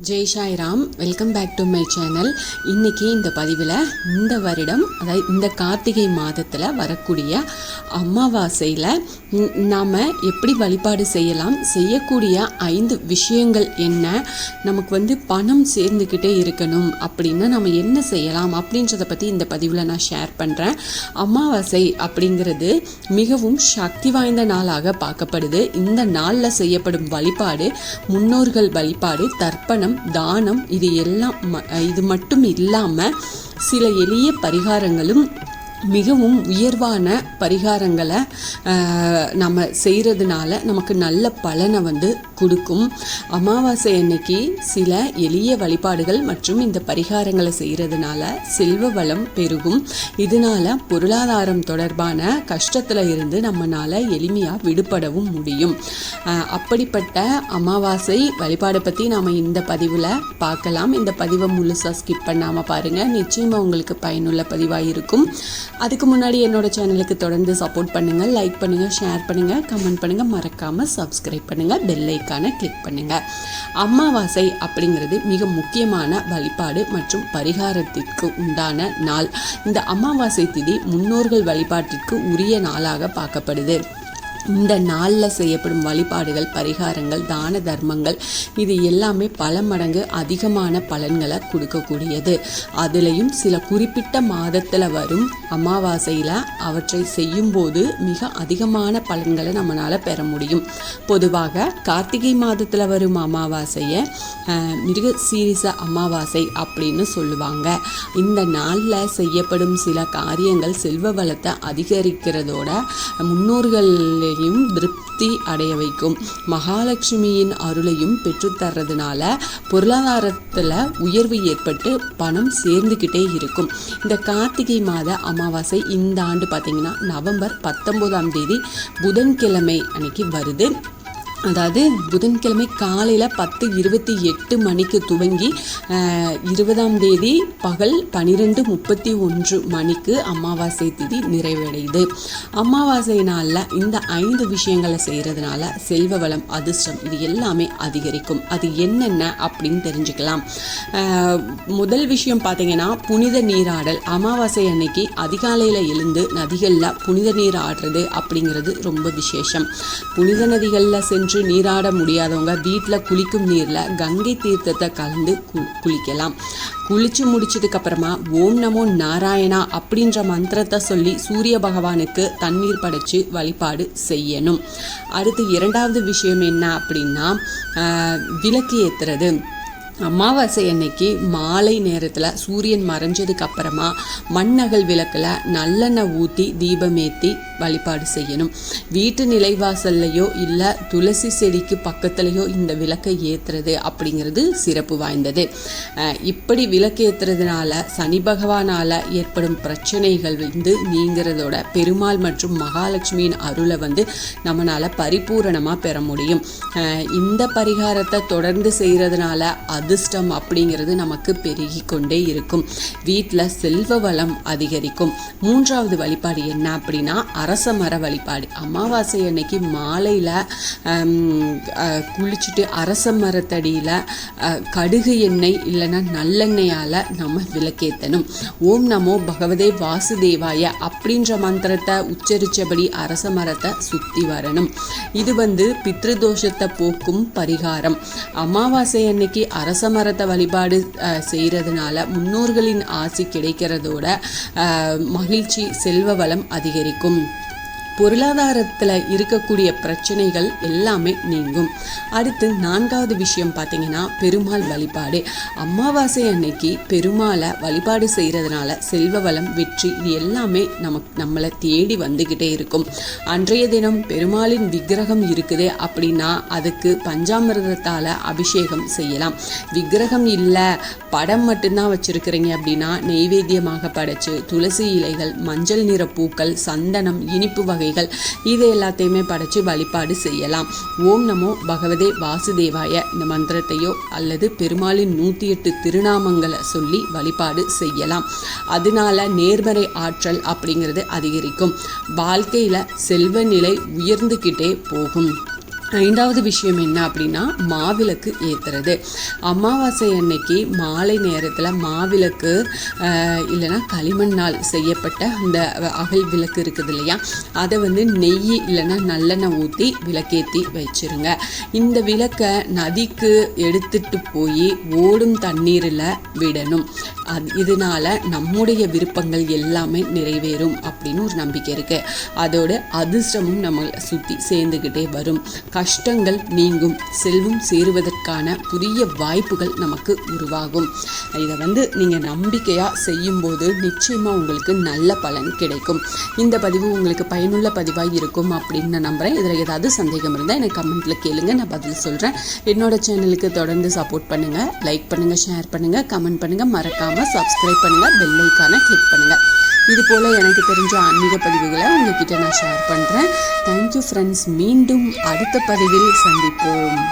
Jai Sairam welcome back to my channel இன்றைக்கி இந்த பதிவில் இந்த வருடம் அதாவது இந்த கார்த்திகை மாதத்தில் வரக்கூடிய அமாவாசையில் நாம் எப்படி வழிபாடு செய்யலாம் செய்யக்கூடிய ஐந்து விஷயங்கள் என்ன நமக்கு வந்து பணம் சேர்ந்துக்கிட்டே இருக்கணும் அப்படின்னா நம்ம என்ன செய்யலாம் அப்படின்றத பற்றி இந்த பதிவில் நான் ஷேர் பண்ணுறேன் அமாவாசை அப்படிங்கிறது மிகவும் சக்தி வாய்ந்த நாளாக பார்க்கப்படுது. இந்த நாளில் செய்யப்படும் வழிபாடு முன்னோர்கள் வழிபாடு தர்ப்பணம் தானம் இது எல்லாம் இது மட்டும் இல்லாமல் சில எளிய பரிகாரங்களும் மிகவும் உயர்வான பரிகாரங்களை நம்ம செய்கிறதுனால நமக்கு நல்ல பலனை வந்து கொடுக்கும். அமாவாசை அன்னைக்கு சில எளிய வழிபாடுகள் மற்றும் இந்த பரிகாரங்களை செய்கிறதுனால செல்வ வளம் பெருகும். இதனால பொருளாதாரம் தொடர்பான கஷ்டத்தில் இருந்து நம்மளால் எளிமையாக விடுபடவும் முடியும். அப்படிப்பட்ட அமாவாசை வழிபாடை பற்றி நாம் இந்த பதிவில் பார்க்கலாம். இந்த பதிவை முழுசாக ஸ்கிப் பண்ணாமல் பாருங்கள் நிச்சயமாக உங்களுக்கு பயனுள்ள பதிவாக இருக்கும். அதுக்கு முன்னாடி என்னோட சேனலுக்கு தொடர்ந்து சப்போர்ட் பண்ணுங்கள் லைக் பண்ணுங்கள் ஷேர் பண்ணுங்கள் கமெண்ட் பண்ணுங்கள் மறக்காமல் சப்ஸ்கிரைப் பண்ணுங்கள் பெல் ஐக்கானை கிளிக் பண்ணுங்கள் அமாவாசை அப்படிங்கிறது மிக முக்கியமான வழிபாடு மற்றும் பரிகாரத்திற்கு உண்டான நாள். இந்த அமாவாசை திதி முன்னோர்கள் வழிபாட்டிற்கு உரிய நாளாக பார்க்கப்படுது. இந்த நாளில் செய்யப்படும் வழிபாடுகள் பரிகாரங்கள் தான தர்மங்கள் இது எல்லாமே பல மடங்கு அதிகமான பலன்களை கொடுக்கக்கூடியது. அதுலேயும் சில குறிப்பிட்ட மாதத்தில் வரும் அமாவாசையில் அவற்றை செய்யும்போது மிக அதிகமான பலன்களை நம்மளால் பெற முடியும். பொதுவாக கார்த்திகை மாதத்தில் வரும் அமாவாசையை மிக மிருக சீரிச அமாவாசை அப்படின்னு சொல்லுவாங்க. இந்த நாளில் செய்யப்படும் சில காரியங்கள் செல்வ வளத்தை அதிகரிக்கிறதோட மனதையும் திருப்தி அடைய வைக்கும். மகாலட்சுமியின் அருளையும் பெற்றுத்தர்றதுனால பொருளாதாரத்தில் உயர்வு ஏற்பட்டு பணம் சேர்ந்துக்கிட்டே இருக்கும். இந்த கார்த்திகை மாத அமாவாசை இந்த ஆண்டு பார்த்தீங்கன்னா நவம்பர் பத்தொம்போதாம் தேதி புதன்கிழமை அன்னைக்கு வருது. அதாவது புதன்கிழமை காலையில் பத்து இருபத்தி எட்டு மணிக்கு துவங்கி இருபதாம் தேதி பகல் பன்னிரெண்டு முப்பத்தி ஒன்று மணிக்கு அமாவாசை திதி நிறைவடையுது. அமாவாசை நாளில் இந்த ஐந்து விஷயங்களை செய்கிறதுனால செல்வ வளம் அதிர்ஷ்டம் இது எல்லாமே அதிகரிக்கும். அது என்னென்ன அப்படின்னு தெரிஞ்சுக்கலாம். முதல் விஷயம் பார்த்தீங்கன்னா புனித நீராடல். அமாவாசை அன்னைக்கு அதிகாலையில் எழுந்து நதிகளில் புனித நீர் ஆடுறது அப்படிங்கிறது ரொம்ப விசேஷம். புனித நதிகளில் சென்று நீராட முடியாதவங்க வீட்டில் குளிக்கும் நீரில் கங்கை தீர்த்தத்தை கலந்து கு குளிக்கலாம். குளித்து முடிச்சதுக்கப்புறமா ஓம் நமோ நாராயணா அப்படின்ற மந்திரத்தை சொல்லி சூரிய பகவானுக்கு தண்ணீர் படைச்சு வழிபாடு செய்யணும். அடுத்து இரண்டாவது விஷயம் என்ன அப்படின்னா விளக்கு ஏத்துறது. அமாவாசை அன்னைக்கு மாலை நேரத்தில் சூரியன் மறைஞ்சதுக்கு அப்புறமா மண்ணகல் விளக்கில் நல்லெண்ணெய் ஊற்றி தீபமேத்தி வழிபாடு செய்யணும். வீட்டு நிலைவாசல்லையோ இல்லை துளசி செடிக்கு பக்கத்துலேயோ இந்த விளக்கை ஏற்றுறது அப்படிங்கிறது சிறப்பு வாய்ந்தது. இப்படி விளக்கு ஏற்றுறதுனால சனி பகவானால் ஏற்படும் பிரச்சனைகள் வந்து நீங்கிறதோட பெருமாள் மற்றும் மகாலட்சுமியின் அருளை வந்து நம்மளால் பரிபூரணமாக பெற முடியும். இந்த பரிகாரத்தை தொடர்ந்து செய்கிறதுனால அது அதிர்ஷ்டம் அப்படிங்கிறது நமக்கு பெருகி கொண்டே இருக்கும். வீட்டில் செல்வ வளம் அதிகரிக்கும். மூன்றாவது வழிபாடு என்ன அப்படின்னா அரச மர வழிபாடு. அமாவாசை அன்னைக்கு மாலையில் குளிச்சுட்டு அரச மரத்தடியில் கடுகு எண்ணெய் இல்லைன்னா நல்லெண்ணெயால் நம்ம விளக்கேற்றணும் ஓம் நமோ பகவதே வாசுதேவாய அப்படின்ற மந்திரத்தை உச்சரித்தபடி அரச மரத்தை சுற்றி வரணும். இது வந்து பித்ருதோஷத்தை போக்கும் பரிகாரம். அமாவாசை அன்னைக்கு அரச மரத்தை வழிபாடு செய்கிறதுனால முன்னோர்களின் ஆசி கிடைக்கிறதோட மகிழ்ச்சி செல்வ வளம் அதிகரிக்கும். பொருளாதாரத்தில் இருக்கக்கூடிய பிரச்சனைகள் எல்லாமே நீங்கும். அடுத்து நான்காவது விஷயம் பார்த்தீங்கன்னா பெருமாள் வழிபாடு. அமாவாசை அன்னைக்கு பெருமாளை வழிபாடு செய்கிறதுனால செல்வ வளம் வெற்றி இது எல்லாமே நமக்கு நம்மளை தேடி வந்துக்கிட்டே இருக்கும். அன்றைய தினம் பெருமாளின் விக்கிரகம் இருக்குது அப்படின்னா அதுக்கு பஞ்சாமிர்தத்தால் அபிஷேகம் செய்யலாம். விக்கிரகம் இல்லை படம் மட்டும்தான் வச்சுருக்கிறீங்க அப்படின்னா நெய்வேத்தியமாக படைச்சு துளசி இலைகள் மஞ்சள் நிற பூக்கள் சந்தனம் இனிப்பு வகை வகைகள் இது எல்லாத்தையுமே படைச்சு வழிபாடு செய்யலாம். ஓம் நமோ பகவதே வாசுதேவாய. இந்த மந்திரத்தையோ அல்லது பெருமாளின் நூற்றி எட்டு திருநாமங்களை சொல்லி வழிபாடு செய்யலாம். அதனால நேர்மறை ஆற்றல் அப்படிங்கிறது அதிகரிக்கும். வாழ்க்கையில் செல்வ நிலை உயர்ந்துக்கிட்டே போகும். ஐந்தாவது விஷயம் என்ன அப்படின்னா மாவிளக்கு ஏற்றுறது அமாவாசை அன்னைக்கு மாலை நேரத்தில் மாவிளக்கு இல்லைன்னா களிமண்ணால் செய்யப்பட்ட அந்த அகல் விளக்கு இருக்குது இல்லையா? அதை வந்து நெய் இல்லைன்னா நல்லெண்ணெய் ஊற்றி விளக்கேற்றி வச்சிருங்க. இந்த விளக்கை நதிக்கு எடுத்துட்டு போய் ஓடும் தண்ணீரில் விடணும். அது இதனால நம்முடைய விருப்பங்கள் எல்லாமே நிறைவேறும் அப்படின்னு ஒரு நம்பிக்கை இருக்குது அதோட அதிர்ஷ்டமும் நம்ம சுற்றி சேர்ந்துக்கிட்டே வரும். கஷ்டங்கள் நீங்கும் செல்வம் சேருவதற்கான புதிய வாய்ப்புகள் நமக்கு உருவாகும். இதை வந்து நீங்கள் நம்பிக்கையாக செய்யும்போது நிச்சயமாக உங்களுக்கு நல்ல பலன் கிடைக்கும். இந்த பதிவு உங்களுக்கு பயனுள்ள பதிவாக இருக்கும் அப்படின்னு நான் நம்புகிறேன் இதில் ஏதாவது சந்தேகம் இருந்தால் எனக்கு கமெண்ட்டில் கேளுங்க. நான் பதில் சொல்கிறேன் என்னோட சேனலுக்கு தொடர்ந்து சப்போர்ட் பண்ணுங்கள் லைக் பண்ணுங்கள் ஷேர் பண்ணுங்கள் கமெண்ட் பண்ணுங்கள் மறக்காமல் சப்ஸ்கிரைப் பண்ணுங்கள் பெல் ஐக்கானை கிளிக் பண்ணுங்கள் இது போல் எனக்கு தெரிஞ்ச ஆன்மீக பதிவுகளை உங்ககிட்ட நான் ஷேர் பண்ணுறேன் தேங்க்யூ ஃப்ரெண்ட்ஸ் மீண்டும் அடுத்த பதிவில் சந்திப்போம்.